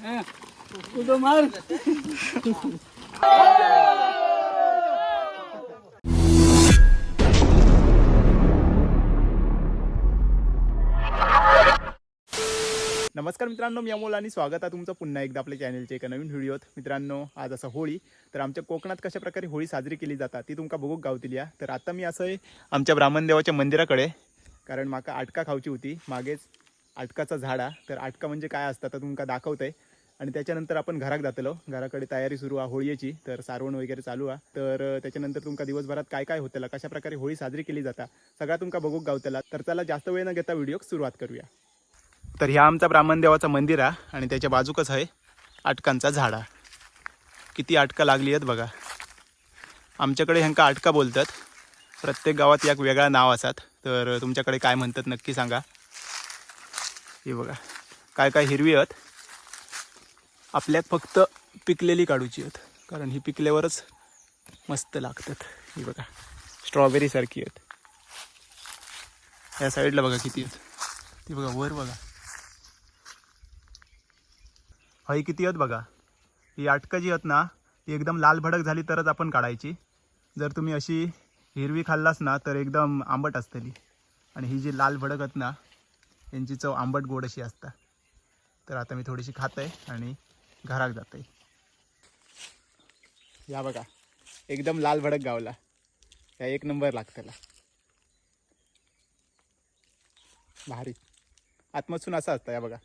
कुठं मार. नमस्कार मित्रांनो मी अमोल आणि स्वागत आहे तुमचं पुन्हा एकदा आपल्या चॅनलच्या एका नवीन व्हिडिओत मित्रांनो आज असं होळी तर आमच्या कोकणात कशा प्रकारे होळी साजरी केली जातात ती तुमका बघूक गावतील या. तर आता मी असं आहे आमच्या ब्राह्मणदेवाच्या मंदिराकडे कारण माका आटका खावची होती. मागेच आटकाचा झाड हा तर आटका म्हणजे काय असतं तर तुमका दाखवतंय. आणि त्याच्यानंतर आपण घरात जातलो. घराकडे तयारी सुरू आहे होळीची. तर सारवण वगैरे चालू आहे तर त्याच्यानंतर तुमका दिवसभरात काय काय होतला? कशा प्रकारे होळी साजरी केली जाता? सगळा तुमका बघूक गावतला. तर चला जास्त वेळ न घेता व्हिडिओ सुरुवात करूया. तर ह्या आमचा ब्राह्मण देवाचा मंदिर आहे आणि त्याच्या बाजूकच आहे आटकांचा झाड किती आटका लागली आहेत बघा. आमच्याकडे ह्यांका आटका बोलतात. प्रत्येक गावात एक वेगळा नाव असतात. तर तुमच्याकडे काय म्हणतात नक्की सांगा. हे बघा. काय काय हिरवी आहेत. आपल्यात फक्त पिकलेली काढूची आहेत. कारण ही पिकल्यावरच मस्त लागतात. ही बघा. स्ट्रॉबेरी सारखी आहेत. या साईडला बघा किती आहेत. ती बघा वर बघा. हई किती आहेत बघा. ही आटकं जी आहेत ना ती एकदम लाल भडक झाली तरच आपण काढायची. जर तुम्ही अशी हिरवी खाल्लास ना तर एकदम आंबट असतली. आणि ही जी लाल भडक आहेत ना यांची चव आंबट गोड अशी असता. तर आता मी थोडीशी खात आहे आणि घरात जात या बघा. एकदम लाल भडक गावला. या एक नंबर लागतला भारी. आत्मसून असं असतं या बघा.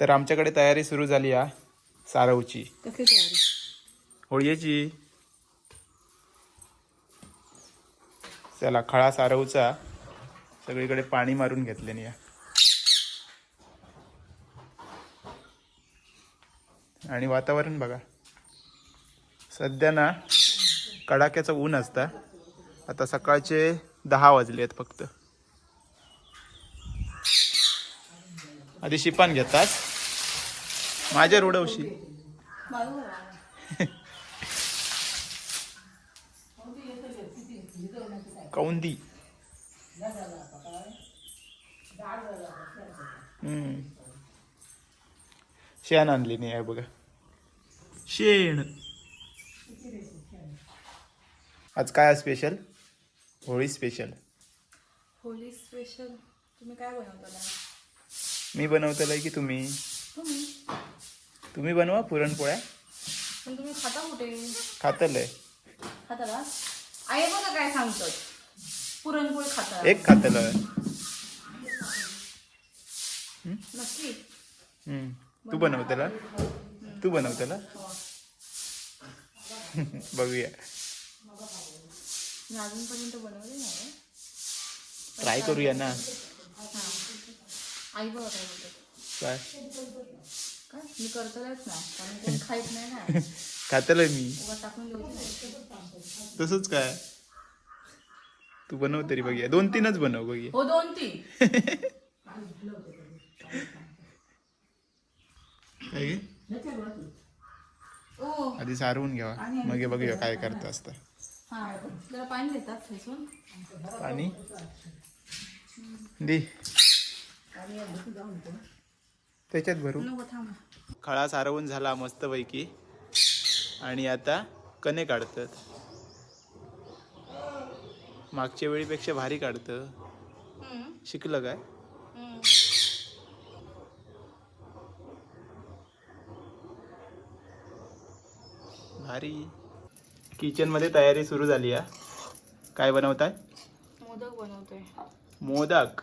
तर आमच्याकडे तयारी सुरू झाली आहे सारवची. कसली तयारी? होळीची. चला खळा सारवचा. सगळीकडे पाणी मारून घेतले या. आणि वातावरण बघा. सध्या ना कडाक्याचं ऊन असता. आता सकाळचे दहा वाजले आहेत फक्त. आधी शिपान घेतात. माझ्या रोडवशी. कौंदी. हम्म. शेण आणली नाही आहे बघा. शेण. आज काय special Holi special Holi special तुम्ही काय बनवताला मी बनवतलंय की तुम्ही. तुम्ही. तुम्ही बनवा पुरणपोळ्या. पण तुम्ही खाता कुठे? खातलंय. खाताला? आई बघा काय सांगतात पुरणपोळी खाता एक खातलं नक्की. तू बनवतेला? तू बनवतेला? बघूया. मी अजूनपर्यंत बनवले नाही. ट्राय करूया ना. आई बघा काय बोलतात काय? काय? मी करतलच ना कारण कोण खाईत नाही ना. खातलंय मी. उगा टाकून देऊ तसंच काय? तू बनव तरी बघूया. दोन तीनच बनव बघूया. हो दोन तीन काय गे? ओ आधी सारवून घ्यावा. मग बघूया काय करता असतं. हा पाणी देतात थैसून पाणी? दे. त्याच्यात भरू. नको थांबा. खळा सारवून झाला मस्तपैकी. आणि आता कणे काढतात. मागच्या वेळीपेक्षा भारी काढतं. शिकलं काय हम्म. भारी. किचनमध्ये तयारी सुरू झाली आहे काय बनवताय? मोदक बनवतोय. मोदक.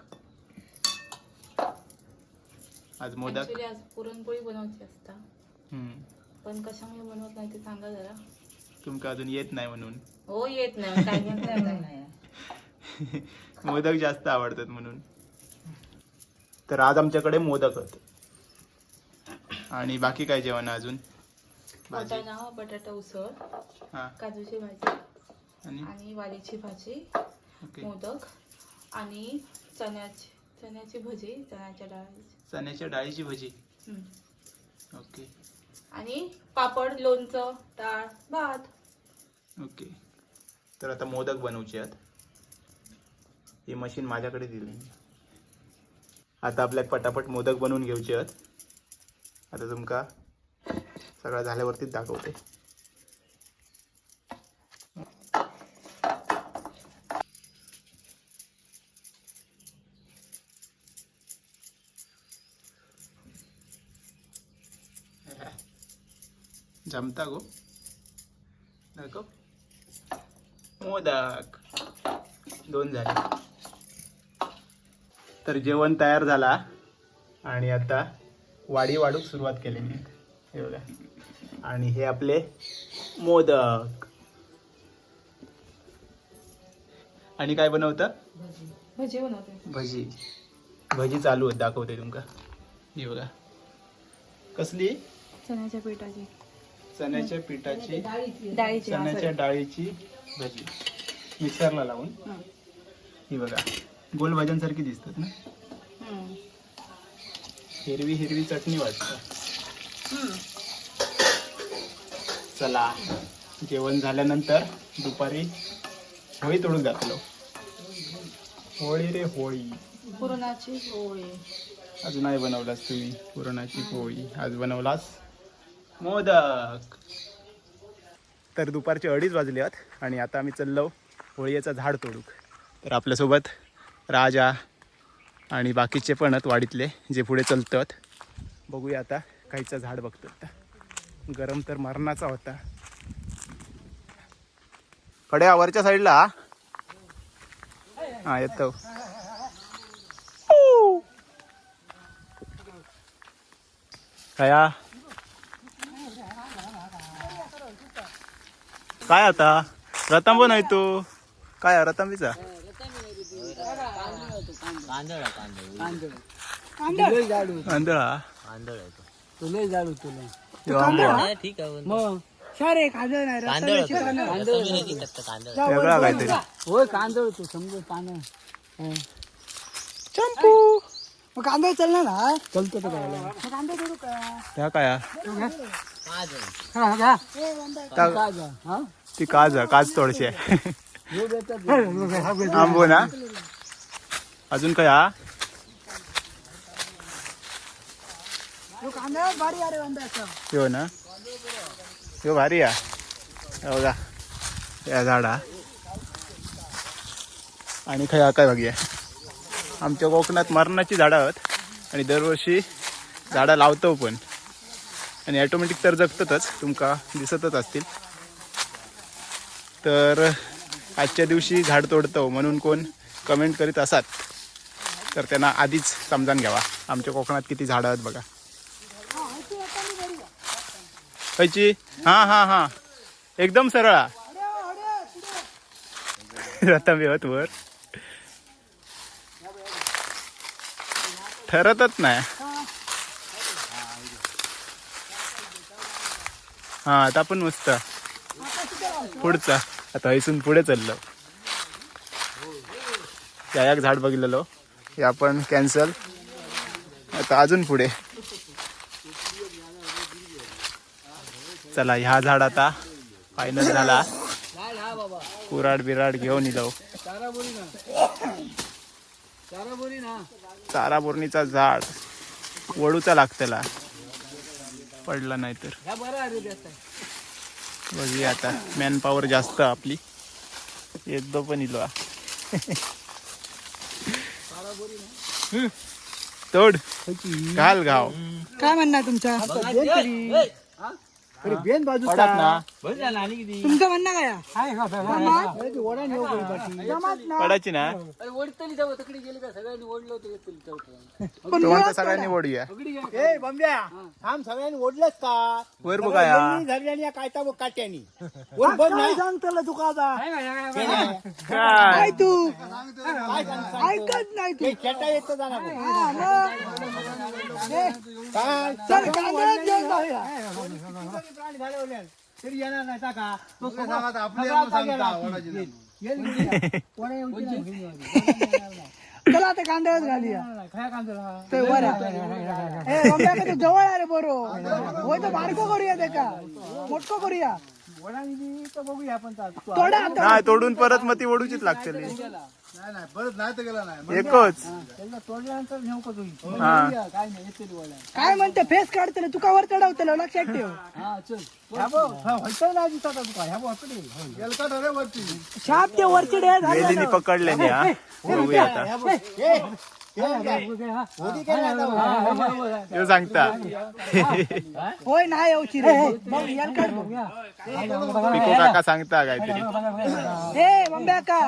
आज मोदक. आज पुरणपोळी बनवायची असता. हम्म. पण कशामुळे बनवत नाही ते सांगा जरा. तुमका अजून येत नाही म्हणून. हो येत नाही. काय घेत नाही मोदक जास्त आवडतात म्हणून. तर आज आमच्याकडे मोदक आहेत आणि बाकी काय जेवण आहे अजून? भाजी. वाटाणा बटाटा उसळ हा. काजूची भाजी आणि? आणि वालीची भाजी ओके. मोदक आणि चण्याची चण्याची भजी चण्याच्या डाळीची. चण्याच्या डाळीची भजी. हम्म. ओके. आणि पापड लोणचं डाळ भात. ओके. तर आता मोदक बनवचे आहेत. ही मशीन माझ्याकडे दिली आता आपल्याक पटापट मोदक बनवून घेऊचे आहेत. आता तुमका सगळं झाल्यावरतीच दाखवते. जमता गो. दाखव. मोदक. दोन झाले. तर जेवण तयार झाला. आणि आता वाढी वाढूक सुरुवात केलेली हे बघा. आणि हे आपले मोदक. आणि काय बनवतं? भजी बनवते. भजी. भजी चालू आहेत दाखवते तुमका. ही बघा. कसली? चण्याच्या पिठाची. चण्याच्या पिठाची. डाळीची. चण्याच्या. डाळीची भजी. मिक्सरला लावून. हं. बघा. गोल भाज्यांसारखी दिसतात ना? हं. हिरवी हिरवी चटणी वाटतं. हं. चला जेवण झाल्यानंतर दुपारी होळी तोडून घातलो होळी रे होळी. पुरणाची पोळी अजून नाही बनवलास तुम्ही पुरणाची पोळी आज बनवलास मोदक. तर दुपारचे अडीच वाजले आहेत आणि आता आम्ही चाललो होळीचं झाड तोडूक. तर आपल्यासोबत राजा आणि बाकीचे पण आहेत वाडीतले जे पुढे चालतात. बघूया आता काहीचं झाड बघतो आता गरम तर मरणाचा होता. कडे वरच्या साईडला? हा येतो. कया काय आता? रतांबो नाही तू. काय रतांबीचा आंधळा तुले जाडू तुले. हा. मग सारे कांदळ नाही रताळ्याची कांदळ वेगळा काहीतरी. होय कांदळ तू पानं चंपू. मग कांदळ चालणार ना चलतो तर काय कांदळ करू का? त्या काय. हा? हा का त्या- काज हा? ती काज हा, काज हे देतात. आंबो ना. अजून काय हा? यो भारी ना. यो भारी हा बघा. या झाडा. आणि खया काय बघूया आमच्या कोकणात मरणाची झाडं आहेत. आणि दरवर्षी झाडं लावतो पण. आणि ॲटोमॅटिक तर जगतातच. तुमका दिसतच असतील. तर आजच्या दिवशी झाड तोडतो म्हणून कोण कमेंट करीत असात तर त्यांना आधीच समजान घ्यावा. आमच्या कोकणात किती झाडं आहेत बघा. खायची हा हा हा. एकदम सरळ. आता होत वर. ठरतच नाही. हा आता पण मस्त. पुढचा. आता इथून पुढे चाललो. त्या एक झाड बघितलेलो. हे आपण कॅन्सल आता अजून पुढे. चला ह्या झाड आता फायनल झाला. कुराड बिराड घेऊन इलो. चारा बोरी ना चारा बोरी ना चारा बोरणीचा झाड वडूचा लागतला पडला नाही तर बघूया आता. मॅन पॉवर जास्त आपली. येतो पण इलो. हा. तोड. घाल घाव काय म्हणणार बेन बाजू ना. तुमचं म्हणणं काय पडायची ना? ओढतली जाऊ तिकडे गेले का? सगळ्यांनी ओढलं होतं तो म्हणतो सगळ्यांनी ओढूया. ए बंब्या थांब सगळ्यांनी ओढलंच का? वर बघा या. यांनी धरली आणि या कायता बघ काट्यानी. वर बघ ना. सांगतो? तुका आता काय? काय तू. काय सांग- सांग. ऐकत नाही तू. हे खेटा येतं जाणार. बघ. हा, मग. काय? चल कांदळात घेऊन जाऊया प्राणी झाले तरी येणार नाही टाका तो चला आता कांदळात घालूया ते वर आहे. ए रम्या का तू जवळ आहे रे बरो होय तर बारको करूया ते का मोठको करूया बघूया आपण तोडा आता. नाही तोडून परत मग ती ओढूचीच लागतली नाही नाही परत नाही तर गेला नाही. एकच. त्यांना तोडल्यानंतर नेऊ का तुम्ही. हा. काय नाही येते वळा काय म्हणते फेस काढतले तुका वर चढवतलं लक्षात ठेव. हा चल. ह्या बघ हा व्हायचं नाही दिसत तुका. ह्या बघ गेलका ठरे वरती. शाप ते वरचे डे वेलीनी पकडल्याने हा. बघूया आता. ह्यो सांगता होय नाही येऊची रे बघ यार काढ बघ. पिको काका सांगता काहीतरी. ए मम्म्या का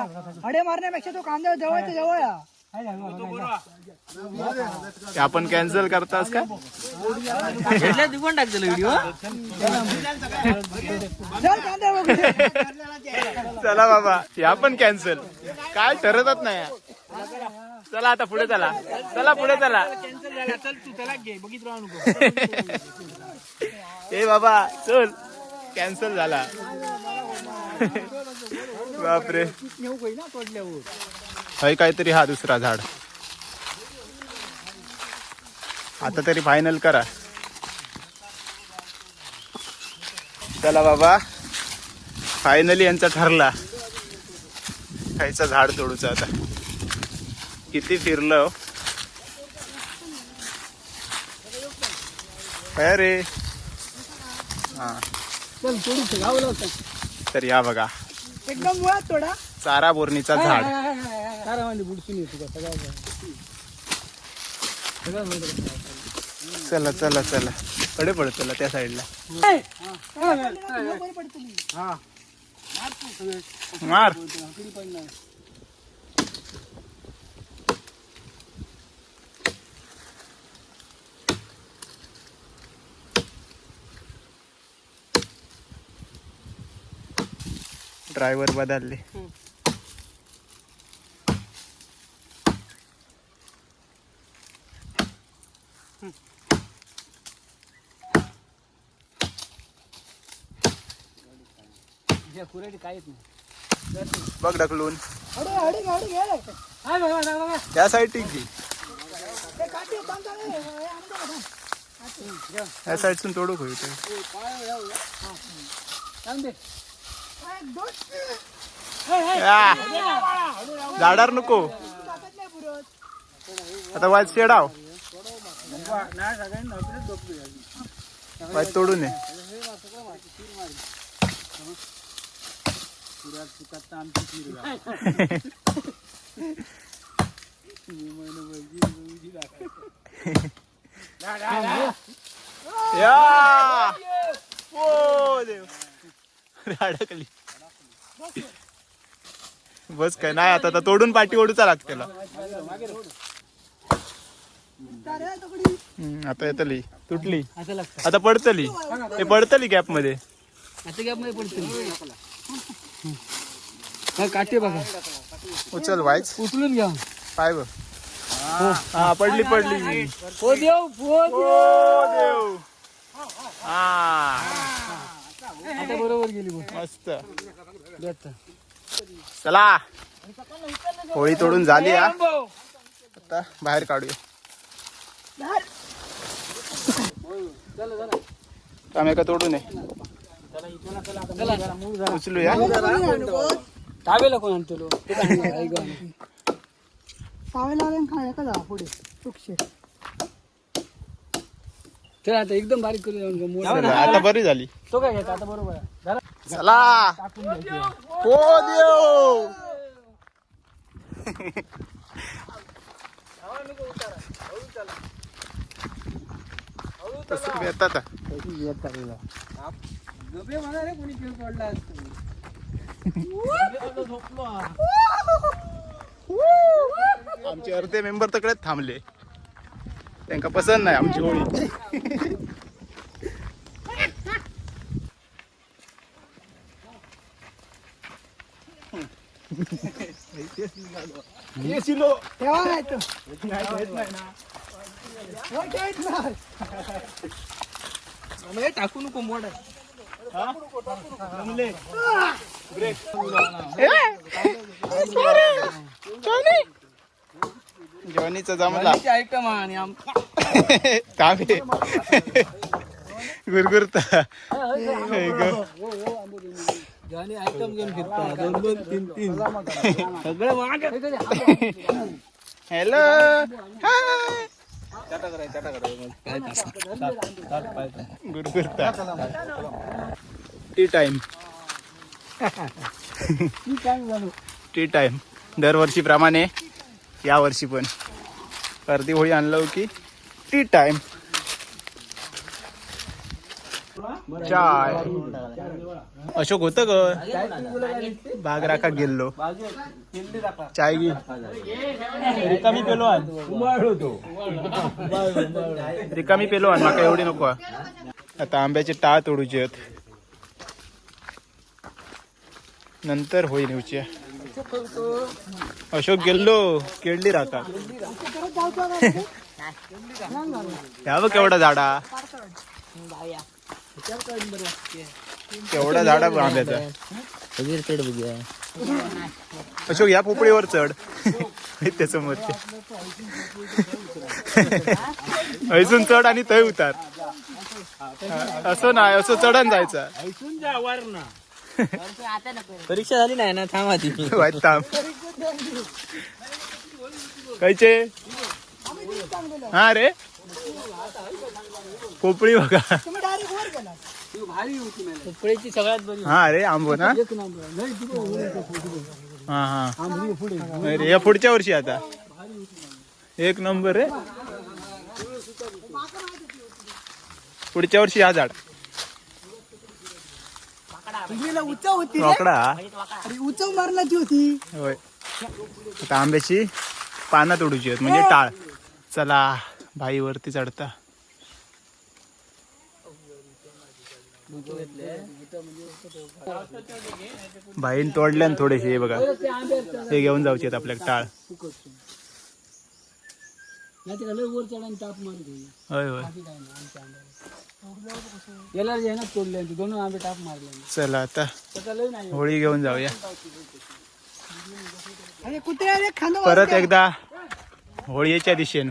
अडे मारण्यापेक्षा तो कांदा जवळच्या जवळ या. ते आपण कॅन्सल करतास का? बघू चला बाबा या पण कॅन्सल काय ठरतच नाही. चला आता पुढे चला. चला पुढे चला. ए बाबा चल. कॅन्सल झाला. बापरे. हय काहीतरी हा दुसरा झाड. आता तरी फायनल करा. चला बाबा. फायनली यांचा ठरला. खायचं झाड तोडूचं आता. किती फिरलं? रे? हा. तर या बघा. एकदम मुळात थोडा. चारा बोरणीचा झाड. म्हणजे येतो चला चला चला. कडे पडत चला त्या साईडला. मार. ड्रायव्हर बदलले. काहीच नाही बघ ढकलून. त्या साईड ठीक घे? त्या साईडसून तोडू होईल ते या. नको. आता वाज शेडाव. वाज तोडू नये या. ओ देव. अडकली. बस काय नाही आता आता तोडून पाठी ओढूचा लागते त्याला. हम्म, आता येतली. तुटली. आता लागतं आता पडतली. ते पडतली गॅपमध्ये आता गॅपमध्ये पडतो हा काटे बघा. उचल वाईच. उचलून घ्या. पाय बघ. हा पडली पडली. हो देव हो ओ देव. हा. आता बरोबर गेली मस्त. चला. होळी तोडून झाली हा. आता बाहेर काढूया. आम्ही का तोडू नये उचलूया. टावेला कोण आणतो. पावेला पुढे. चल आता एकदम बारीक करू जाऊन मोठ चला, आता बरी झाली. तो काय घ्यायचा आता बरोबर आहे. चला. टाकून द्यायची. हो देव. तसं येतात येत. आमचे अर्धे मेंबर तकडेच थांबले. त्यांना पसंत नाही आमची होळी. टाकू नको मोड ब्रेक जॉनीचा जमला. मनीचे ऐका मा आणि आम- थांबे गुरगुरता आयटम घेऊन फिरता. दोन दोन तीन तीन. सगळं माग हॅलो. गुरगुरता टी टाइम. Tea time. दरवर्षीप्रमाणे या वर्षी पण. अर्धी होळी आणलं की टी टाइम चाय. अशोक होतं ग? भाग राखा गेलो चाय घे. रिकामी पेलो आण रिकामी पेलो आण माका एवढी नको. आता आंब्याचे टाळ तोडूचे आहेत. नंतर होईल नेवची अशोक गेल्लो केळली राहता ह्या बघ केवढा झाडा? केवढा झाडा आंब्याचा? अशोक या पोपळीवर चढ. मत ऐसून चढ आणि थंय उतार. असं नाही असं चढण जायचं. परीक्षा झाली नाही ना थांबा ती. थांब. कायचे हा रे. पोपळी बघा. कपड्याची सगळ्यात बरी. हा रे आंबो ना. हा हा. अरे या पुढच्या वर्षी आता. एक नंबर रे. पुढच्या वर्षी हा झाड. उचव होती रे. रोकडा अरे उचव मारण्याची होती. होय. आता आंब्याची पानं तोडूची आहेत म्हणजे टाळ. चला भाई वरती चढता भाईन तोडल्यान थोडेसे हे बघा. हे घेऊन जाऊचे आहेत आपल्याला टाळ. नाही तिला लय वर चढायला ताप मारते. होय होय. जे आहे ना तोडले ते दोन आंबे टाप मारले. चला आता त्याचा लय नाही. होळी घेऊन जाऊया. अरे कुत्रे अरे खांदा परत एकदा होळीच्या दिशेन.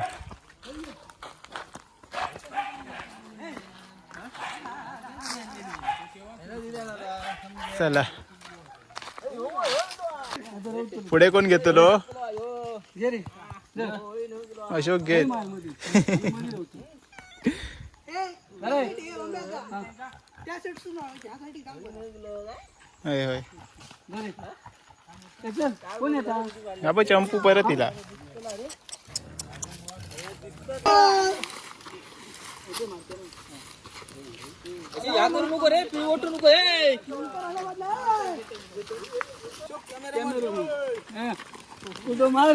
चला. पुढे कोण घेतलो? घे रे अशोक घेत. होय कोण चंपू परत इला या करू नको रे तू ओटू नको ए. कुठं मार.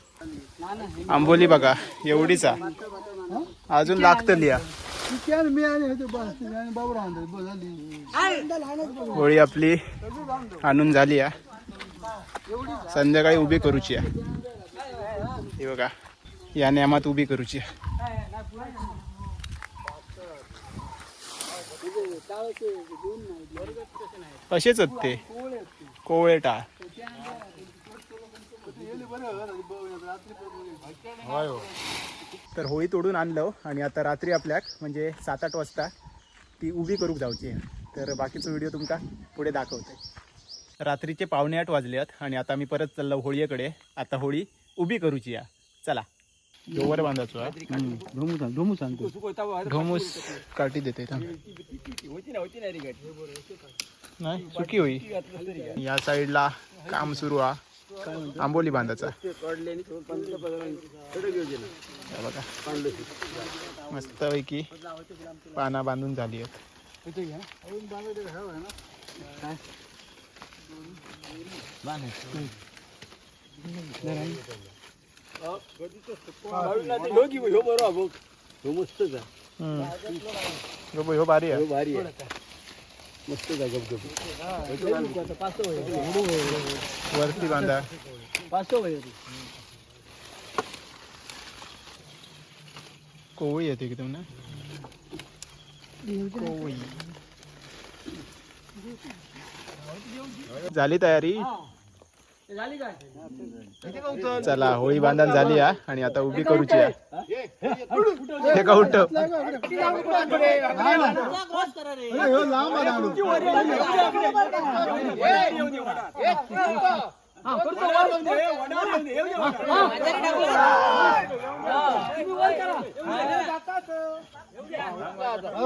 आंबोली बघा एवढीचा अजून लागतली या चिकन मी आणि होते बस आणि बाबू राहणार बस झाली. होळी आपली आणून झाली या संध्याकाळी उभी करूची या हे बघा या नियमात उभी करूची. असेच आहेत ते? कोवळे टाळ. होय हो तर होळी तोडून आणलं आणि आता रात्री आपल्याक म्हणजे सात आठ वाजता ती उभी करूक जावची आहे. तर बाकीचा व्हिडिओ तुमका पुढे दाखवते. रात्रीचे पावणे आठ वाजल्यात आणि आता मी परत चाललो होळीकडे. आता होळी उभी करूची या चला. जोवर बांधायचो. ढोमू सांगतो ढोमूस काठी देते. नाही चुकी होई. या साईडला काम सुरू हा आंबोली हे बघा मस्तपैकी पाना बांधून झाली आहेत. हा. ह्यो भारी आहे. मस्त भारी आहे गपगप वरती बांधा. कोवळी येते की तुम्ही कोवळी. झाली तयारी? चला होळी बांधण झाली हा आणि आता उभी करूची हा. हे का उठ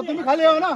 तुम्ही खाली येऊ ना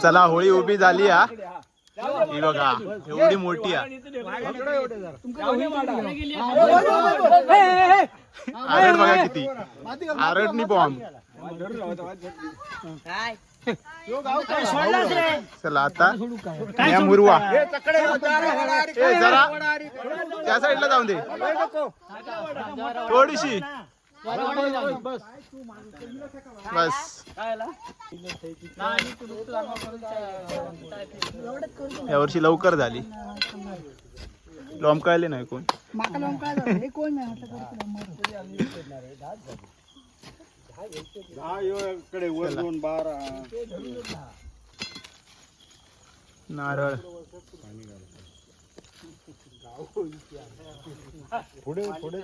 चला होळी उभी झाली हा. ही बघा एवढी मोठी आरड बघा किती. आरडनी बॉम्ब चला आता या मुरवा. ए जरा. त्या साईडला जाऊन दे. थोडीशी. बस. यावर्षी लवकर झाली. लोंबकाळले नाही कोण. माका लावून काय झालं हे कोण नाही आता करतो दहा ह्यो इकडे वर दोन बारा. नारळ. पुढे पुढे.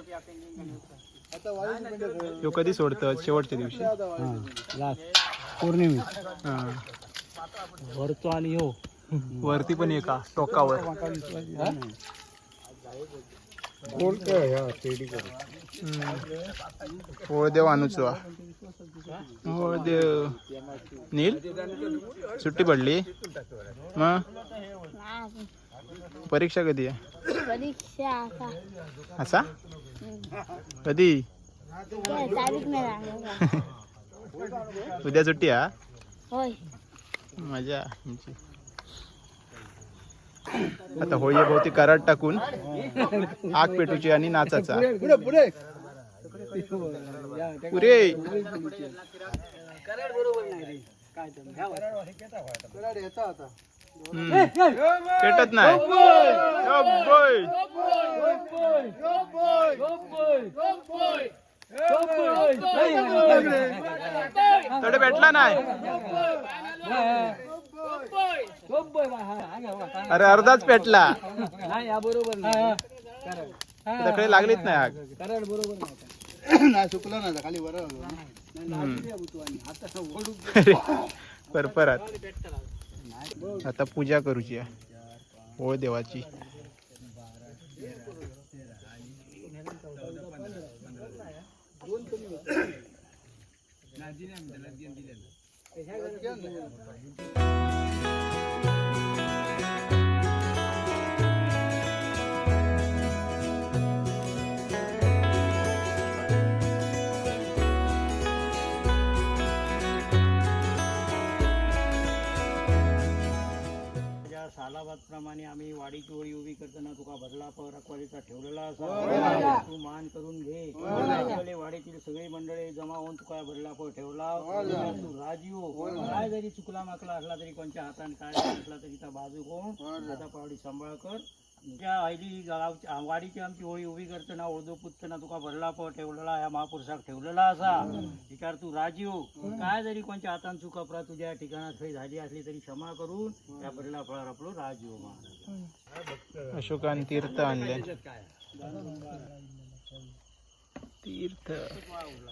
ह्यो कधी सोडतं? शेवटच्या दिवशी. पौर्णिमे. हा. वरतो आणि हो. वरती पण एका टोकावर. कोण काय ह्या तेडी देव अनुचवा देव नील? सुट्टी पडली? मग परीक्षा कधी आहे? परीक्षा आता. असा? कधी? उद्या सुट्टी हा? होय. मजा तुमची आता होळी भोवती कराट टाकून आग पेटूची आणि नाचाचा. पुरे! पेटत नाही. तडे भेटला नाही. नाही अरे अर्धाच पेटला. तकडे लागलीच नाही आग. नाही. चुकलं ना खाली वर. हम्म. अरे, परपरात. आता पूजा करूची आहे. होळ देवाची. ज्या सालाबाद प्रमाणे आम्ही वाडीची होळी उभी करताना तुका भरला रखवारीचा ठेवलेला असा. तू मान करून घे. आपले वाडीतील सगळी मंडळी जमा होऊन तुका भरला पर ठेवला. तू राजीव काय जरी चुकला माकला असला तरी कोणत्या हाताने काय असला तरी त्या बाजू होऊन आता पावडी सांभाळ कर. ज्या आयली गावची वाडीची आमची होळी उभी करताना ओळदो पुतना तुका भरला पर ठेवलेला ह्या महापुरुषाक ठेवलेला असा. विचार तू राजीव काय जरी कोणत्या हातान चुकापरा तुझ्या ठिकाणात काही झाली असली तरी क्षमा करून त्या भरला फळार आपलो राजीव मा अशोकान तीर्थ आणले. तीर्थ.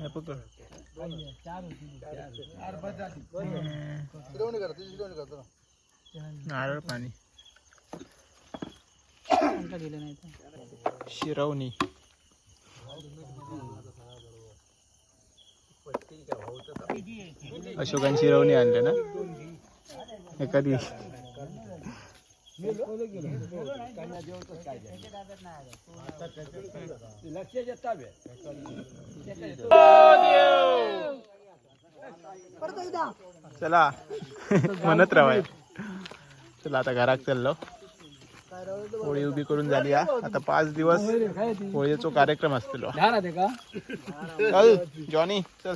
हे पकड नारळ पाणी. दिलं नाही शिरवणी. अशोकान शिरवणी आणले ना? एखादी. चला. म्हणत राहाय चला आता घरात चाललो. होळी उभी करून झाली हा. आता पाच दिवस होळीचा कार्यक्रम असतो चल जॉनी चल.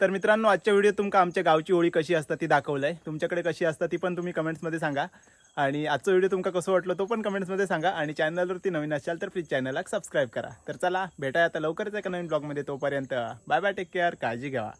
तर मित्रांनो आजच्या व्हिडिओ तुमका आमच्या गावची होळी कशी असतात ती दाखवलंय. तुमच्याकडे कशी असतात ती पण तुम्ही कमेंट्समध्ये सांगा. आणि आजचा व्हिडिओ तुमका कसं वाटलं तो पण कमेंट्समध्ये सांगा. आणि चॅनलवरती नवीन असाल तर प्लीज चॅनलला सबस्क्राईब करा. तर चला भेटाय आता लवकरच एका नवीन ब्लॉगमध्ये तोपर्यंत. बाय बाय टेक केअर काळजी घ्या.